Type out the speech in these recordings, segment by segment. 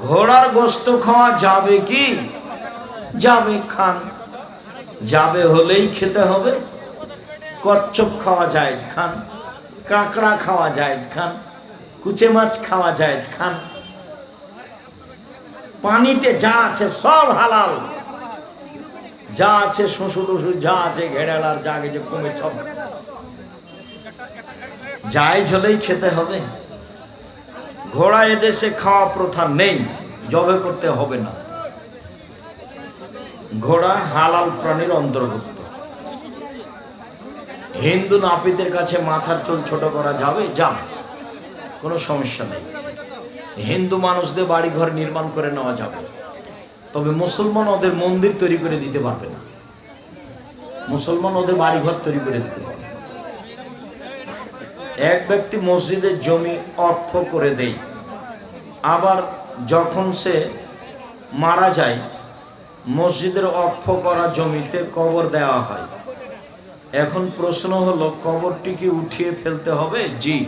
ঘোড়ার গোস্ত খাওয়া যাবে কি? যাবে খান। যাবে হলেই খেতে হবে। কচ্ছপ খাওয়া যায় খান। কাঁকড়া খাওয়া যায় খান। কুচে মাছ খাওয়া যায় খান। পানিতে যা আছে সব হালাল। যা আছে শ্বশুর টশুর যা আছে ঘেড়াল আর যা কিছু কমে সব। যাই হলেই খেতে হবে। ঘোড়া এদেশে খাওয়া প্রথা নেই, জবে করতে হবে না। ঘোড়া হালাল প্রাণীর অন্তর্ভুক্ত। হিন্দু নাপিতের কাছে মাথার চুল ছোট করা যাবে? যাবে কোনো সমস্যা নেই। হিন্দু মানুষদের বাড়ি ঘর নির্মাণ করে নেওয়া যাবে। তবে মুসলমান ওদের মন্দির তৈরি করে দিতে পারবে না। মুসলমান ওদের বাড়ি ঘর তৈরি করে দিতে পারবে। এক ব্যক্তি মসজিদের জমি অক্ষ করে দেয়। আবার যখন সে মারা যায়, মসজিদের অক্ষ করা জমিতে কবর দেওয়া হয়। এখন প্রশ্ন হলো, কবরটি কি উঠিয়ে ফেলতে হবে? জি।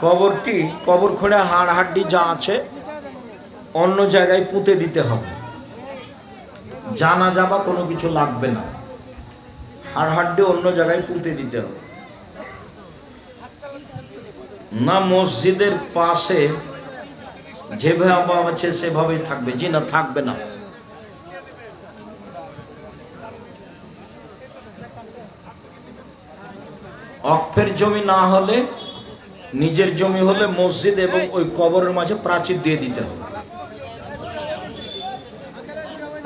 কবরটি, কবর খোঁড়ে হাড় হাড্ডি যা আছে, অন্য জায়গায় পুঁতে দিতে হবে। জানা যাবা কোনো কিছু লাগবে না। হাড় হাড্ডি অন্য জায়গায় পুঁতে দিতে হবে। না মসজিদের পাশে যেভাবে আছে, সেভাবেই থাকবে। জি না, থাকবে না। অক্ষের জমি না হলে, নিজের জমি হলে মসজিদ এবং ওই কবরের মাঝে প্রাচীর দিয়ে দিতে হবে।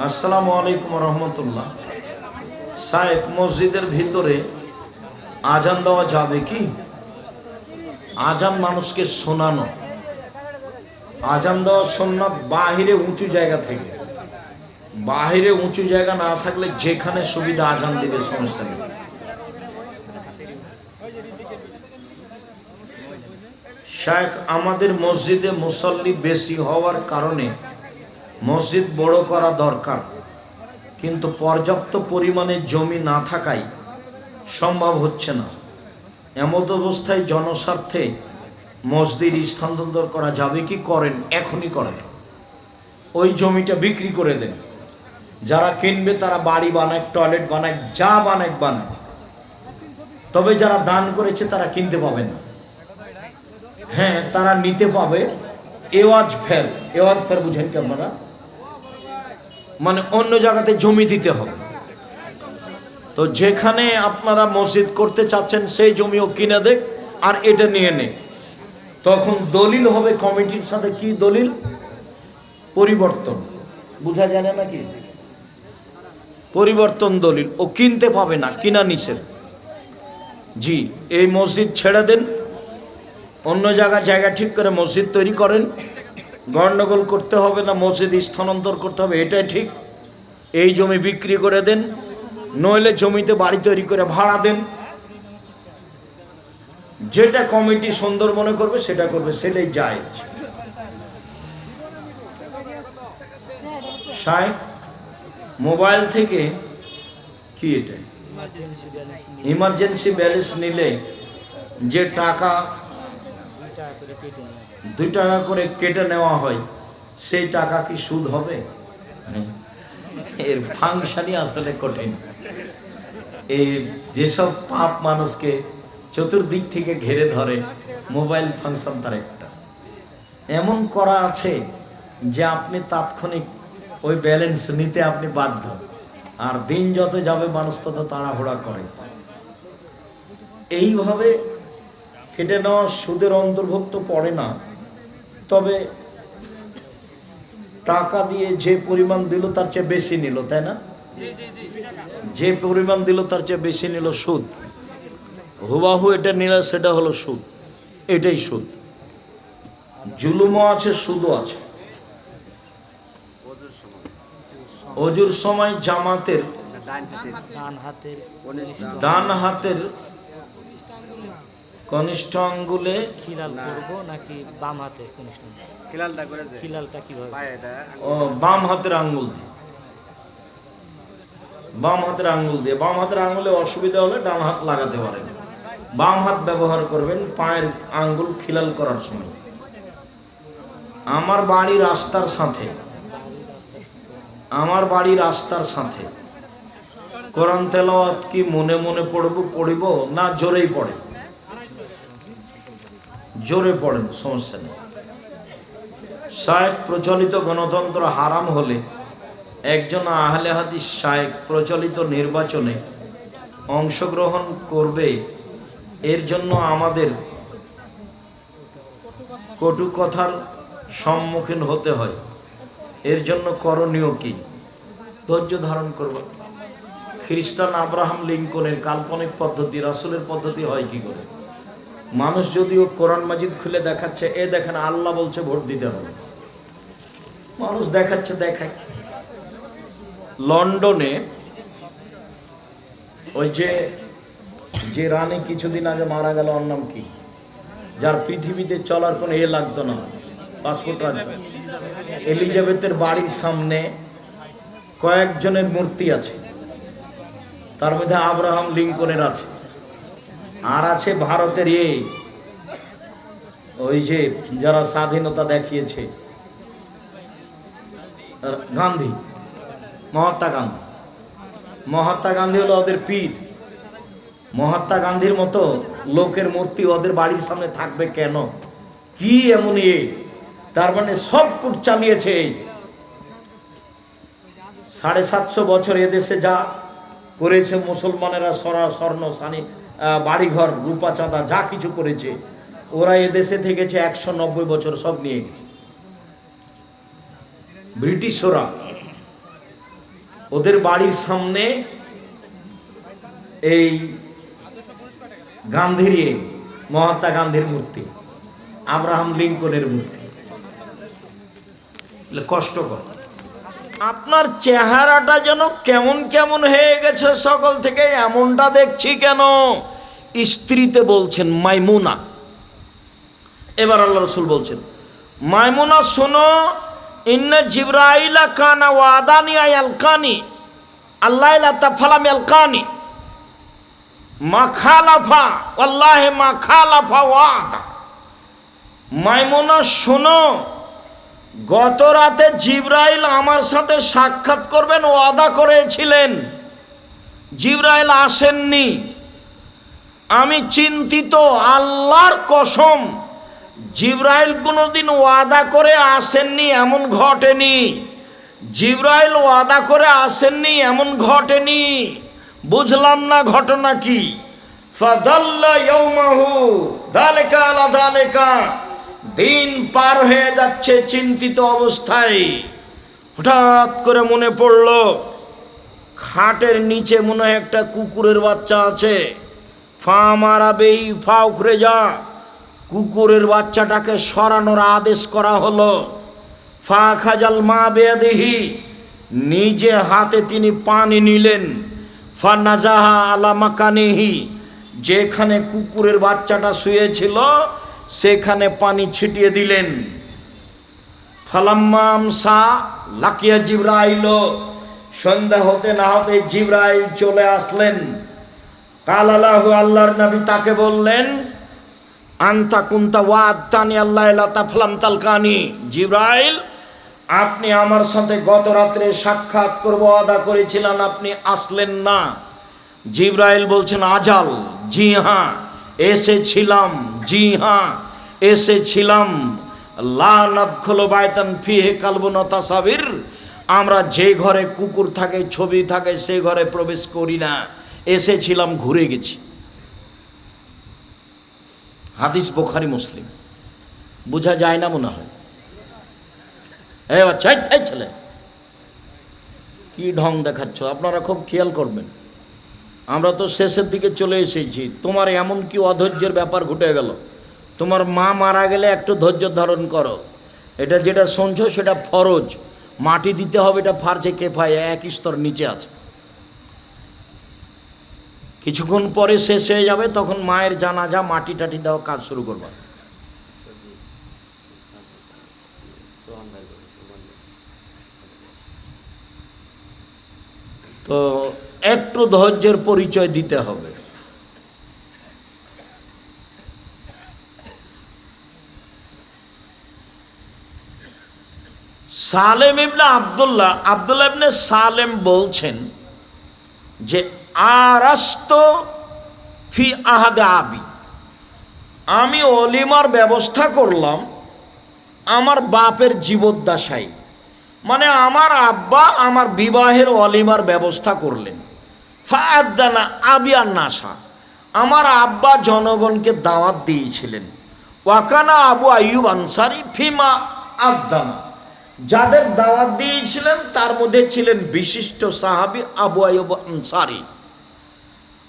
আসসালামু আলাইকুম রহমতুল্লাহ। সাহেব, মসজিদের ভিতরে আজান দেওয়া যাবে কি? আজান মানুষকে শোনানো। আজান দেওয়া সোননাথ বাহিরে উঁচু জায়গা থেকে। বাহিরে উঁচু জায়গা না থাকলে যেখানে সুবিধা আজান দিবে সমস্যা নেই। আমাদের মসজিদে মুসল্লি বেশি হওয়ার কারণে মসজিদ বড় করা দরকার। কিন্তু পর্যাপ্ত পরিমাণে জমি না থাকায় সম্ভব হচ্ছে না। এমত অবস্থায় জনস্বার্থে মসজিদ স্থানান্তর করা যাবে কি করেন? এখনই করেন। ওই জমিটা বিক্রি করে দেন। যারা কিনবে তারা বাড়ি বানায় টয়লেট বানায় যা বানায় বানায় তবে যারা দান করেছে তারা কিনতে পাবে না। হ্যাঁ তারা নিতে পাবে। এওয়াজ ফের এওয়াজ ফের বুঝেন কি আপনারা? মানে অন্য জায়গাতে জমি দিতে হবে। তো যেখানে আপনারা মসজিদ করতে চাচ্ছেন, সেই জমিও কিনে দেখ আর এটা নিয়ে নে। তখন দলিল হবে কমিটির সাথে। কি দলিল? পরিবর্তন। বুঝা যায় না নাকি? পরিবর্তন দলিল। ও কিনতে পাবে না, কিনা নিষেধ। জি, এই মসজিদ ছেড়ে দেন। অন্য জায়গা জায়গা ঠিক করে মসজিদ তৈরি করেন। গণ্ডগোল করতে হবে না, মসজিদ স্থানান্তর করতে হবে, এটাই ঠিক। এই জমি বিক্রি করে দেন। নইলে জমিতে বাড়ি তৈরি করে ভাড়া দেন। যেটা কমিটি সুন্দর মনে করবে, সেটা করবে, সেটাই যায়। মোবাইল থেকে কি এটা? ইমার্জেন্সি ব্যালেন্স নিলে যে টাকা দুই টাকা করে কেটে নেওয়া হয়, সেই টাকা কি সুদ হবে? এর ফাংশনই আসলে কঠিন। এই যেসব পাপ মানুষকে চতুর্দিক থেকে ঘিরে ধরে মোবাইল ফাংশন তার একটা। এমন করা আছে যে আপনি তাৎক্ষণিক ওই ব্যালেন্স নিতে আপনি বাধ্য। আর দিন যত যাবে মানুষ তত তাড়াহুড়া করে। এইভাবে কেটে নেওয়া সুদের অন্তর্ভুক্ত পড়ে না। তবে টাকা দিয়ে যে পরিমাণ দিল তার চেয়ে বেশি নিল, তাই না? যে পরিমাণ দিল তার চেয়ে বেশি নিল সুদ। হুবাহু এটা নিলে সেটা হলো সুদ। এটাই সুদ। জুলুমও আছে সুদও আছে। অজুর সময় জামাতের ডান হাতের কনিষ্ঠ আঙ্গুলে খিলাল করব নাকি বাম হাতের অনুষ্ঠান খিলালটা করে খিলালটা কীভাবে? ও বাম হাতের আঙ্গুল দিয়ে। বাম হাতের আঙুল দিয়ে, বাম হাতের আঙুলে অসুবিধা হলে ডান হাত লাগাতে পারেন। বাম হাত ব্যবহার করবেন পায়ের আঙ্গুল খিলাল করার সময়। আমার বাড়ি রাস্তার সাথে। আমার বাড়ি রাস্তার সাথে। কোরআন তেলাওয়াত কি মনে মনে পড়ব, পড়িব না জোরেই পড়ে জোরে পড়েন, সমস্যা নেই। প্রচলিত গণতন্ত্র হারাম হলে একজন আহলে হাদিস শায়েক প্রচলিত নির্বাচনে অংশগ্রহণ করবে, এর জন্য আমাদের কটু কথার সম্মুখীন হতে হয়। এর জন্য করণীয় কি? ধৈর্য ধারণ করব। খ্রিস্টান আব্রাহাম লিঙ্কনের কাল্পনিক পদ্ধতি, রাসুলের পদ্ধতি হয় কি করে? মানুষ যদিও কোরআন মাজিদ খুলে দেখাচ্ছে, এ দেখেন আল্লাহ বলছে ভোট দিতে হবে। মানুষ দেখাচ্ছে, দেখায়। লন্ডনে ওই যে যে রানী কিছুদিন আগে মারা গেল, ওর নাম কি? যার পৃথিবীতে চলার কোনো এ লাগতো না। পাসপোর্ট না। এলিজাবেথের বাড়ির সামনে কয়েকজনের মূর্তি আছে। তার মধ্যে আব্রাহাম লিঙ্কনের আছে। আর আছে ভারতের এ, ওই যে যারা স্বাধীনতা দেখিয়েছে গান্ধী। মহাত্মা গান্ধী। মহাত্মা গান্ধী হলো ওদের পীর। মহাত্মা গান্ধীর মতো লোকের মূর্তি ওদের বাড়ির সামনে থাকবে কেন? কি এমন এ? তার মানে সব কুট চালিয়েছে। এই সাড়ে সাতশো বছর এদেশে যা করেছে মুসলমানেরা সরা, স্বর্ণ, সানি বাড়িঘর, রূপা চাঁদা, যা কিছু করেছে, ওরা এদেশে থেকেছে একশো নব্বই বছর সব নিয়ে গেছে। ব্রিটিশরা ওদের বাড়ির সামনে এই গান্ধীর মহাত্মা গান্ধীর মূর্তি, আব্রাহাম লিঙ্কনের মূর্তি। কষ্টকর। আপনার চেহারাটা যেন কেমন কেমন হয়ে গেছে সকল থেকে, এমনটা দেখছি কেন? স্ত্রীতে বলছেন, মাইমুনা। এবার আল্লাহ রসুল বলছেন, মাইমুনা, শোনো ইন্না জিব্রাইলা কানা ওয়াদানি আয়ালকানি আল্লাহ তাফালাম আলকানি মাখালাফা আল্লাহে মাখালাফা ওয়াদা মাইমুনা, শোনো গত রাতে জিব্রাইল আমার সাথে সাক্ষাৎ করবেন, ওয়াদা করেছিলেন। জিব্রাইল আসেননি। আমি চিন্তিত, আল্লাহর কসম জিব্রাইল কোনোদিন ওয়াদা করে আসেননি, এমন ঘটেনি। জিব্রাইল ওয়াদা করে আসেননি, এমন ঘটেনি। বুঝলাম না ঘটনা কি। দিন পার হয়ে যাচ্ছে চিন্তিত অবস্থায়। হঠাৎ করে মনে পড়ল, খাটের নিচে মনে হয় একটা কুকুরের বাচ্চা আছে। ফা মারাবেই ফা উখড়ে যা। কুকুরের বাচ্চাটাকে সরানোর আদেশ করা হলো। ফা খাজাল মা বেয়াদেহি, নিজে হাতে তিনি পানি নিলেন। ফা নাজাহা আলা মাকানেহি, যেখানে কুকুরের বাচ্চাটা শুয়েছিল, সেখানে পানি ছিটিয়ে দিলেন। ফালাম্মাম সা লাকিয়া জিব্রাইল, সন্ধ্যা হতে না হতে জিব্রাইল চলে আসলেন। কাল আল্লাহু আল্লাহর নবী তাকে বললেন আন্তা কুন্তা ওয়াদ তানি আল্লাহ তাফলাম তালকানি। জিব্রাইল, আপনি আমার সাথে গত রাত্রে সাক্ষাৎ করব আদা করেছিলেন, আপনি আসলেন না। জিব্রাইল বলছেন, আজাল, জি হ্যাঁ এসেছিলাম, জি হ্যাঁ এসেছিলাম। লা নাদখুলু বায়তান ফিহে কালবুন তাসাবির, আমরা যে ঘরে কুকুর থাকে, ছবি থাকে, সে ঘরে প্রবেশ করি না। এসেছিলাম, ঘুরে গেছি। হাদিস বোখারি মুসলিম। বোঝা যায় না মনে হয়। এ বাচ্চা ছেলে। কি ঢং দেখাচ্ছ? আপনারা খুব খেয়াল করবেন। আমরা তো শেষের দিকে চলে এসেছি। তোমার এমন কি অধৈর্যের ব্যাপার ঘটে গেল? তোমার মা মারা গেলে একটু ধৈর্য ধারণ করো। এটা যেটা শুনছো সেটা ফরজ। মাটি দিতে হবে, এটা ফার্জে কেফায়, এক স্তর নিচে আছে। কিছুক্ষণ পরে শেষ হয়ে যাবে, তখন মায়ের জানাজা, মাটি টাটি দেওয়া কাজ শুরু করবা। তো একটু ধৈর্যের পরিচয় দিতে হবে। সালেম ইবনে আবদুল্লাহ আবদুল্লাহ ইবনে সালেম বলছেন যে আরাস্ত ফি আহাদে আবি আমি অলিমার ব্যবস্থা করলাম আমার বাপের জীবদ্দশায়। মানে আমার আব্বা আমার বিবাহের অলিমার ব্যবস্থা করলেন। ফায়দানা আবি আর নাসা। আমার আব্বা জনগণকে দাওয়াত দিয়েছিলেন। ওয়াকানা আবু আইয়ুব আনসারি ফিমা আদানা। যাদের দাওয়াত দিয়েছিলেন, তার মধ্যে ছিলেন বিশিষ্ট সাহাবি আবু আইয়ুব আনসারি।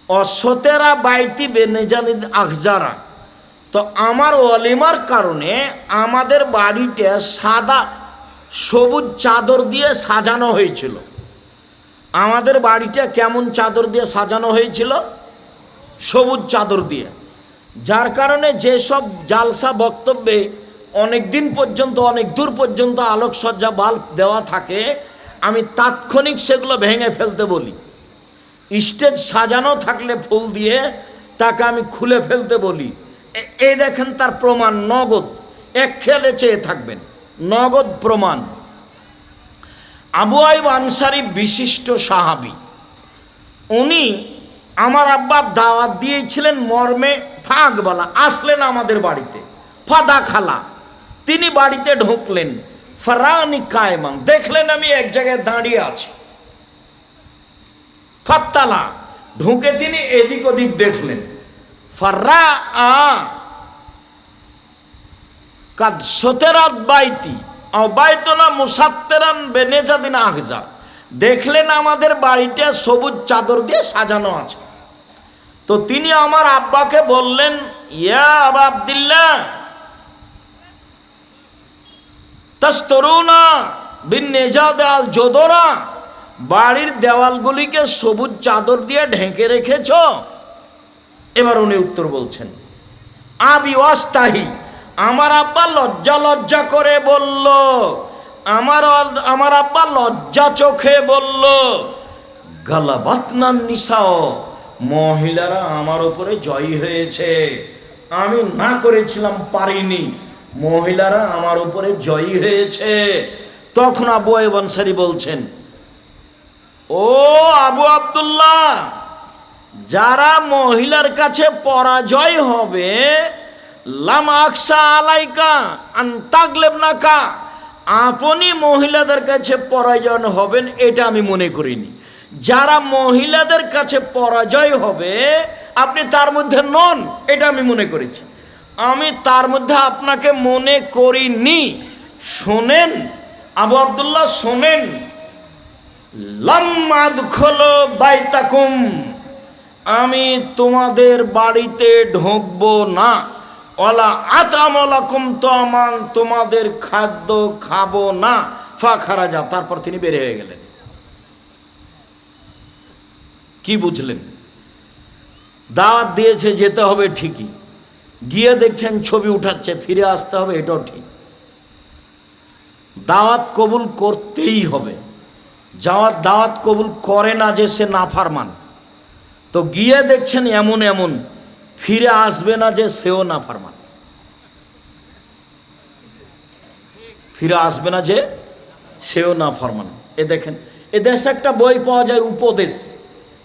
অসতেরা বাইতি বেনেজানিদ আখজারা। তো আমার অলিমার কারণে আমাদের বাড়িতে সাদা সবুজ চাদর দিয়ে সাজানো হয়েছিল। আমাদের বাড়িটা কেমন চাদর দিয়ে সাজানো হয়েছিল? সবুজ চাদর দিয়ে। যার কারণে যেসব জালসা বক্তব্যে অনেক দিন পর্যন্ত, অনেক দূর পর্যন্ত আলোকসজ্জা বাল্ব দেওয়া থাকে, আমি তাৎক্ষণিক সেগুলো ভেঙে ফেলতে বলি। স্টেজ সাজানো থাকলে ফুল দিয়ে তাকে আমি খুলে ফেলতে বলি। এই দেখেন তার প্রমাণ, নগদ। এক খেলে চেয়ে থাকবেন, নগদ প্রমাণ। আবু আইব আনসারি বিশিষ্ট সাহাবি। উনি আমার আব্বা দাওয়াত দিয়েছিলেন মর্মে ফাঁক বলা আসলেন আমাদের বাড়িতে, ফাদা খালা। তিনি বাড়িতে ঢুকলেন, ফরানি কায়মান। দেখলেন আমি এক জায়গায় দাঁড়িয়ে আছি। ফাত্তালা ঢুকে তিনি এদিক ওদিক দেখলেন। ফার্রা আ কাদ সতেরাত বাইতি অবায়তনা মুসাত্তেরান বেনেজাদিন আহজা। দেখলেন আমাদের বাড়িটা সবুজ চাদর দিয়ে সাজানো আছে। তো তিনি আমার আব্বাকে বললেন, ইয়া আবা আব্দুল্লাহ, তাস্তরুনা বিন নেজাদ আল জোদরা বাড়ির দেওয়ালগুলিকে সবুজ চাদর দিয়ে ঢেকে রেখেছ? এবার উনি উত্তর বলছেন আবি ওয়াস্তাহি আমার আব্বা লজ্জা লজ্জা করে বলল, আমার আমার আব্বা লজ্জা চোখে বলল গালাবাতনান নিসাও মহিলারা আমার উপরে জয়ী হয়েছে। আমি না করেছিলাম, পারিনি। মহিলারা আমার উপরে জয়ী হয়েছে। তখন আবু আইব বলছেন ও আবু আব্দুল্লাহ, যারা মহিলার কাছে পরাজয় হবে, লাম আকসা আলাইকা আন্তাগলেব নাকা আপনি মহিলাদের কাছে পরাজয় হবেন, এটা আমি মনে করিনি। যারা মহিলাদের কাছে পরাজয় হবে, আপনি তার মধ্যে নন, এটা আমি মনে করেছি। আমি তার মধ্যে আপনাকে মনে করিনি। শোনেন, আবু আব্দুল্লাহ, শোনেন। লাম্মাদ খোলো বাইতাকুম। আমি তোমাদের বাড়িতে ঢুকবো না। ওলা আতামলাকুম তো আমান তোমাদের খাদ্য খাব না। ফা খারাজা, তারপর তিনি বের হয়ে গেলেন। কি বুঝলেন? দাওয়াত দিয়েছে যেতে হবে ঠিকই। গিয়ে দেখছেন ছবি উঠাচ্ছে, ফিরে আসতে হবে, এটাও ঠিক। দাওয়াত কবুল করতেই হবে। যাওয়ার দাওয়াত কবুল করে না যে সে না নাফারমান। তো গিয়ে দেখছেন এমন এমন, ফিরে আসবে না যে সেও না নাফারমান। ফিরে আসবে না যে সেও না নাফারমান। এ দেখেন, এ দেশে একটা বই পাওয়া যায়, উপদেশ।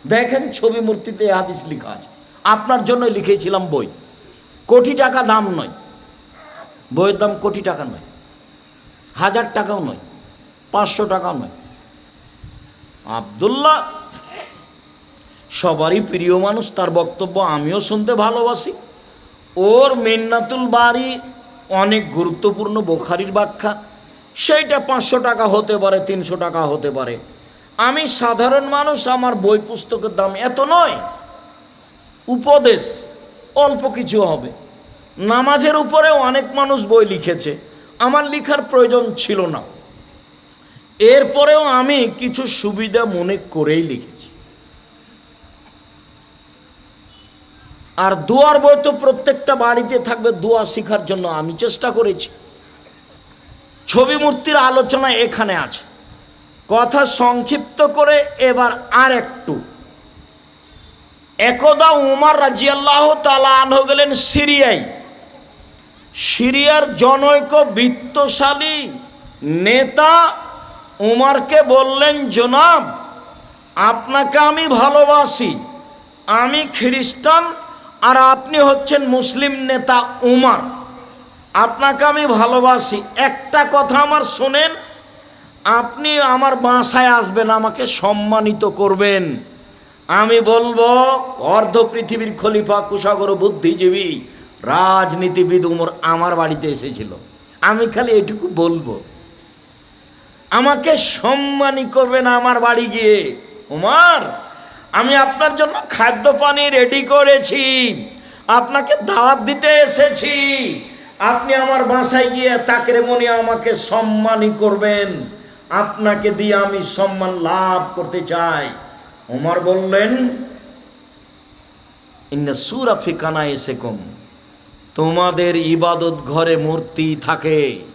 দেখেন ছবি মূর্তিতে হাদিস লেখা আছে। আপনার জন্য লিখেছিলাম বই। কোটি টাকা দাম নয়। বইয়ের দাম কোটি টাকা নয়। হাজার টাকাও নয়। পাঁচশো টাকাও নয়। আবদুল্লাহ, সবারই প্রিয় মানুষ, তার বক্তব্য আমিও শুনতে ভালোবাসি। ওর মেন্নাতুল বাড়ি অনেক গুরুত্বপূর্ণ, বোখারির ব্যাখ্যা। সেইটা পাঁচশো টাকা হতে পারে, তিনশো টাকা হতে পারে। আমি সাধারণ মানুষ, আমার বই পুস্তকের দাম এত নয়। উপদেশ, অল্প কিছু হবে। নামাজের উপরে অনেক মানুষ বই লিখেছে। আমার লিখার প্রয়োজন ছিল না। এরপরেও আমি কিছু সুবিধা মনে করেই লিখেছি। আর দোয়ার বই তো প্রত্যেকটা বাড়িতে থাকবে, দোয়া শেখার জন্য আমি চেষ্টা করেছি। ছবি মূর্তির আলোচনা এখানে আছে। কথা সংক্ষিপ্ত করে এবার আর একটু একদা উমার রাজিয়াল্লাহ তালা আনহ গেলেন সিরিয়ায়। সিরিয়ার জনৈক বিত্তশালী নেতা উমারকে বললেন, জনাব, আপনাকে আমি ভালোবাসি, আমি খ্রিস্টান আর আপনি হচ্ছেন মুসলিম নেতা উমার। আপনাকে আমি ভালোবাসি। একটা কথা আমার শোনেন, আপনি আমার বাসায় আসবেন, আমাকে সম্মানিত করবেন। আমি বলব, অর্ধ পৃথিবীর খলিফা কুশাগর বুদ্ধিজীবী, রাজনীতিবিদ উমর আমার বাড়িতে এসেছিল। আমি খালি এটুকু বলব। আমাকে সম্মানই করবেন আমার বাড়ি গিয়ে। উমার, আমি আপনার জন্য খাদ্য পানি রেডি করেছি। আপনাকে দাওয়াত দিতে এসেছি। আপনি আমার বাসায় গিয়ে তাকে মনে আমাকে সম্মানই করবেন। আপনাকে দিয়ে আমি সম্মান লাভ করতে চাই। উমর বললেন, ইন্না সুরা ফিকানা এসে কম তোমাদের ইবাদত ঘরে মূর্তি থাকে।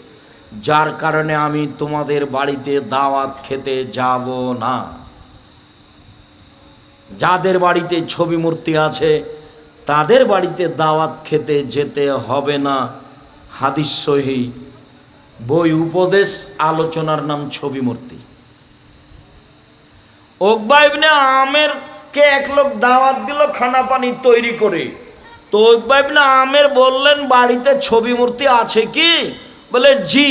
যার কারণে আমি তোমাদের বাড়িতে দাওয়াত খেতে যাব না। যাদের বাড়িতে ছবি মূর্তি আছে, তাদের বাড়িতে দাওয়াত খেতে যেতে হবে না। হাদিস সহি। বই উপদেশ, আলোচনার নাম ছবি মূর্তি। ওকবা ইবনে আমের কে এক লোক দাওয়াত দিল, খানা পানি তৈরি করে। তো ওকবা ইবনে আমের বললেন, বাড়িতে ছবি মূর্তি আছে কি? বলে, জি,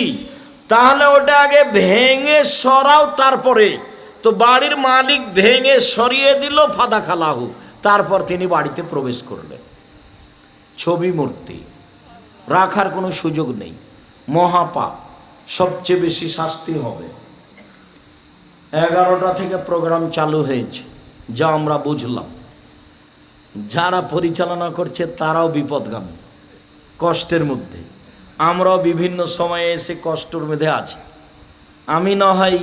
তাহলে ওটা আগে ভেঙে সরাও তারপরে। তো বাড়ির মালিক ভেঙে সরিয়ে দিল, ফাদা খালাহু। তারপর তিনি বাড়িতে প্রবেশ করলেন। ছবি মূর্তি, রাখার কোনো সুযোগ নেই। মহাপাপ, সবচেয়ে বেশি শাস্তি হবে। এগারোটা থেকে প্রোগ্রাম চালু হয়েছে, যা আমরা বুঝলাম। যারা পরিচালনা করছে তারাও বিপদগামী, কষ্টের মধ্যে। আমরাও বিভিন্ন সময়ে এসে কষ্টর মধ্যে আছি। আমি না হয়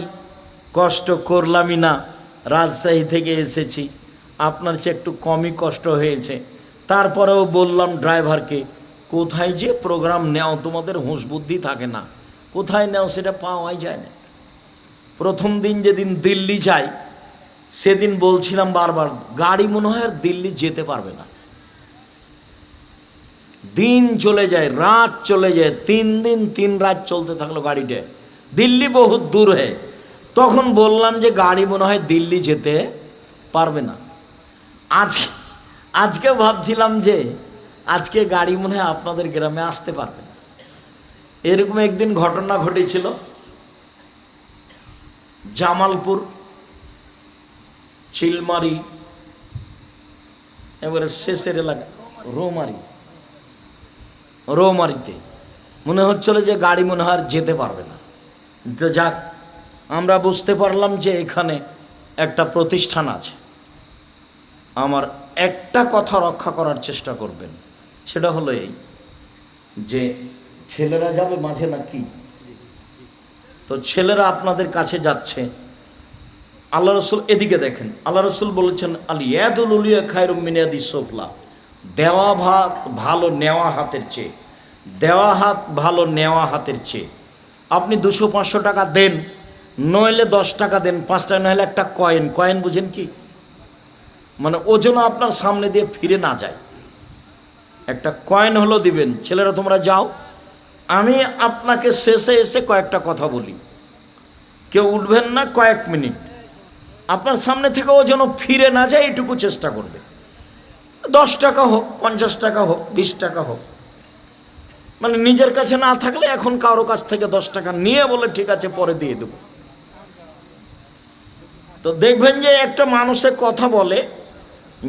কষ্ট করলামই না, রাজশাহী থেকে এসেছি। আপনার চেয়ে একটু কমই কষ্ট হয়েছে। তারপরেও বললাম ড্রাইভারকে, কোথায় যে প্রোগ্রাম নেও, তোমাদের হুঁশ বুদ্ধি থাকে না। কোথায় নেও, সেটা পাওয়াই যায় না। প্রথম দিন যেদিন দিল্লি যাই, সেদিন বলছিলাম বারবার, গাড়ি মনে হয় আর দিল্লি যেতে পারবে না। দিন চলে যায়, রাত চলে যায়, তিন দিন, তিন রাত চলতে থাকল গাড়িটা। দিল্লি বহুত দূর হয় তখন বললাম যে গাড়ি মনে হয় দিল্লি যেতে পারবে না। আজ আজকে ভাবছিলাম যে আজকে গাড়ি মনে হয় আপনাদের গ্রামে আসতে পারবে না। এরকম একদিন ঘটনা ঘটেছিল। জামালপুর, চিলমারি, এবারে শেষের এলাকা, রোমারি। রোমারিতে। মনে হচ্ছিল যে গাড়ি মনে হয় যেতে পারবে না। তো যাক, আমরা বুঝতে পারলাম যে এখানে একটা প্রতিষ্ঠান আছে। আমার একটা কথা রক্ষা করার চেষ্টা করবেন, সেটা হলো এই যে ছেলেরা যাবে মাঝে নাকি তো ছেলেরা আপনাদের কাছে যাচ্ছে। আল্লাহ রসুল এদিকে দেখেন। আল্লাহ রসুল বলেছেন, আলী ইয়াদুল উলিয়া খায়রুম মিনিয়াদি সোফলা। দেওয়া ভাত ভালো নেওয়া হাতের চেয়ে, দেওয়া হাত ভালো নেওয়া হাতের চেয়ে। আপনি দুশো পাঁচশো টাকা দেন, নইলে দশ টাকা দেন, পাঁচটা নইলে একটা কয়েন। কয়েন বুঝেন কি? মানে ওজন আপনার সামনে দিয়ে ফিরে না যায়। একটা কয়েন হলো দিবেন, ছেলেরা, তোমরা যাও, আমি আপনাকে শেষে এসে কয়েকটা কথা বলি। কেউ উঠবেন না কয়েক মিনিট। আপনার সামনে থেকে ও যেন ফিরে না যায়, এটুকু চেষ্টা করবে দশ টাকা হোক, পঞ্চাশ টাকা হোক, বিশ টাকা হোক। মানে নিজের কাছে না থাকলে এখন কারও কাছ থেকে দশ টাকা নিয়ে বলে ঠিক আছে, পরে দিয়ে দেবো। তো দেখবেন যে একটা মানুষের কথা বলে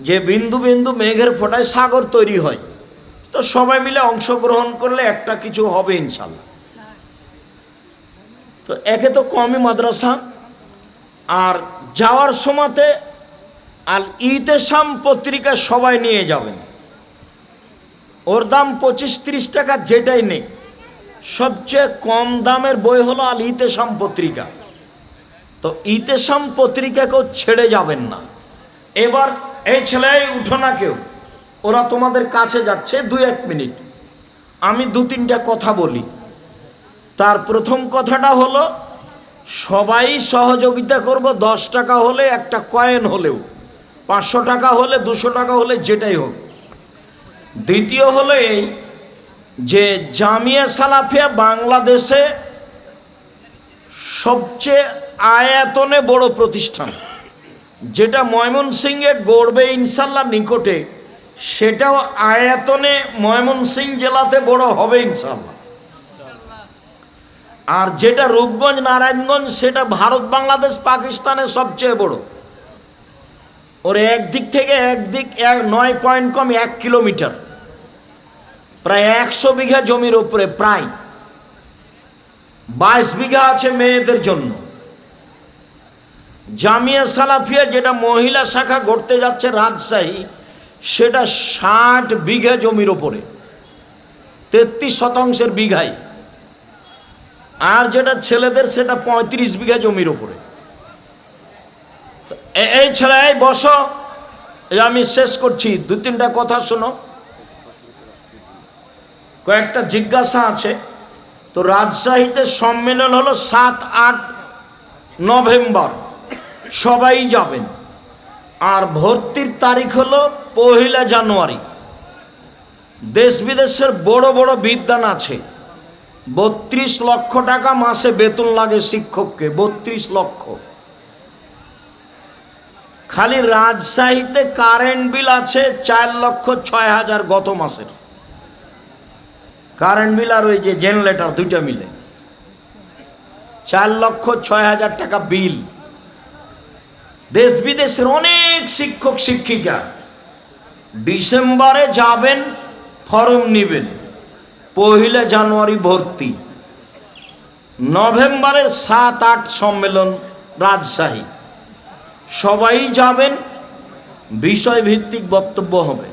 যে বিন্দু বিন্দু মেঘের ফোটায় সাগর তৈরি হয়। তো সবাই মিলে অংশগ্রহণ করলে একটা কিছু হবে ইনশাল্লাহ। তো একে তো কমই মাদ্রাসা, আর যাওয়ার সময়তে আর ইতেসাম পত্রিকা সবাই নিয়ে যাবেন। ওর দাম পঁচিশ তিরিশ টাকা যেটাই নেই। সবচেয়ে কম দামের বই হলো আল ইতেসাম পত্রিকা তো ইতেসাম পত্রিকাকেও ছেড়ে যাবেন না। এবার এই ছেলে উঠো না কেউ। ওরা তোমাদের কাছে যাচ্ছে দু এক মিনিট। আমি দু তিনটা কথা বলি। তার প্রথম কথাটা হলো, সবাই সহযোগিতা করব, দশ টাকা হলে একটা কয়েন হলেও। পাঁচশো টাকা হলে, দুশো টাকা হলে, যেটাই হোক। দ্বিতীয় হলো এই যে জামিয়া সালাফিয়া বাংলাদেশে সবচেয়ে আয়াতনে বড় প্রতিষ্ঠান, যেটা ময়মনসিংহে গড়বে ইনশাল্লাহ নিকটে, সেটাও আয়াতনে ময়মনসিংহ জেলাতে বড় হবে ইনশাল্লাহ। আর যেটা রূপগঞ্জ, নারায়ণগঞ্জ, সেটা ভারত, বাংলাদেশ পাকিস্তানের সবচেয়ে বড়। ওর একদিক থেকে একদিক এক নয় পয়েন্ট কম এক কিলোমিটার। প্রায় একশো বিঘা জমির উপরে, প্রায়। বাইশ বিঘা আছে মেয়েদের জন্য। জামিয়া সালাফিয়া যেটা মহিলা শাখা গড়তে যাচ্ছে রাজশাহী, সেটা ষাট বিঘা জমির ওপরে তেত্রিশ শতাংশের বিঘায়। আর যেটা ছেলেদের, সেটা পঁয়ত্রিশ বিঘা জমির ওপরে এই ছেলে বসো। আমি শেষ করছি। দু তিনটা কথা শোনো। কয়েকটা জিজ্ঞাসা আছে। তো রাজশাহীতে সম্মেলন হলো সাত, আট নভেম্বর। সবাই যাবেন। আর ভর্তির তারিখ হলো পহিলা জানুয়ারি। দেশ বিদেশের বড় বড় বিদ্যান আছে। বত্রিশ লক্ষ টাকা মাসে বেতন লাগে শিক্ষককে। বত্রিশ লক্ষ। খালি রাজশাহীতে কারেন্ট বিল আছে চার লক্ষ ছয় হাজার গত মাসের। কারেন্ট বিল আর ওই যে জেনারেটর দুইটা মিলে। চার লক্ষ ছয় হাজার টাকা বিল দেশ বিদেশের অনেক শিক্ষক, শিক্ষিকা ডিসেম্বরে যাবেন, ফর্ম নেবেন। পহিলা জানুয়ারি ভর্তি। নভেম্বরের সাত, আট সম্মেলন রাজশাহী। সবাই যাবেন বিষয়ভিত্তিক বক্তব্য হবে।